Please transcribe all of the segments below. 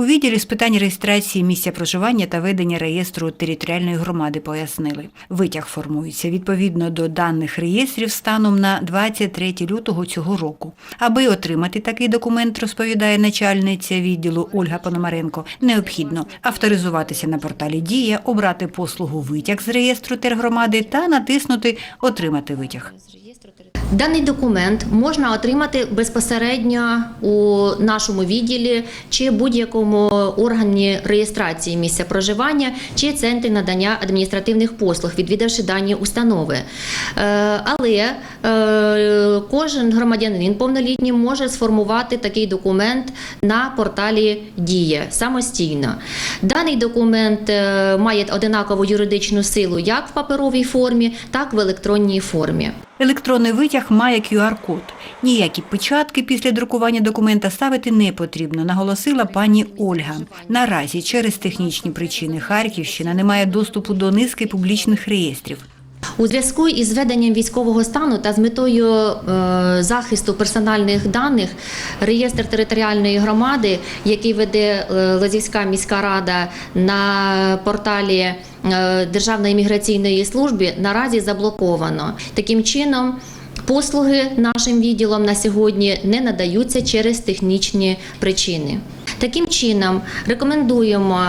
У відділі з питань реєстрації місця проживання та ведення реєстру територіальної громади пояснили. Витяг формується відповідно до даних реєстрів станом на 23 лютого цього року. Аби отримати такий документ, розповідає начальниця відділу Ольга Пономаренко, необхідно авторизуватися на порталі Дія, обрати послугу витяг з реєстру тергромади та натиснути Отримати витяг. Даний документ можна отримати безпосередньо у нашому відділі чи будь-якому органі реєстрації місця проживання чи центрі надання адміністративних послуг, відвідавши дані установи. Е, Але е, кожен громадянин повнолітній може сформувати такий документ на порталі Дія самостійно. Даний документ е, має одинакову юридичну силу як в паперовій формі, так і в електронній формі. Електронний витяг має QR-код. Ніякі печатки після друкування документа ставити не потрібно, наголосила пані Ольга. Наразі через технічні причини Харківщина не має доступу до низки публічних реєстрів. У зв'язку із введенням військового стану та з метою е, захисту персональних даних реєстр територіальної громади, який веде е, Лозівська міська рада на порталі е, Державної міграційної служби, наразі заблоковано. Таким чином. Послуги нашим відділом на сьогодні не надаються через технічні причини. Таким чином, рекомендуємо,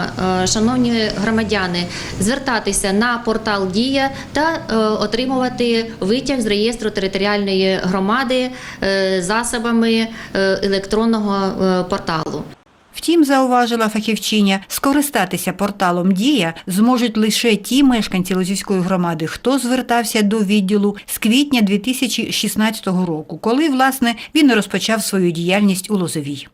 е, шановні громадяни, звертатися на портал Дія та е, отримувати витяг з реєстру територіальної громади е, засобами електронного порталу. Втім, зауважила фахівчиня, скористатися порталом Дія зможуть лише ті мешканці Лозівської громади, хто звертався до відділу з квітня 2016 року, коли власне він розпочав свою діяльність у Лозовій.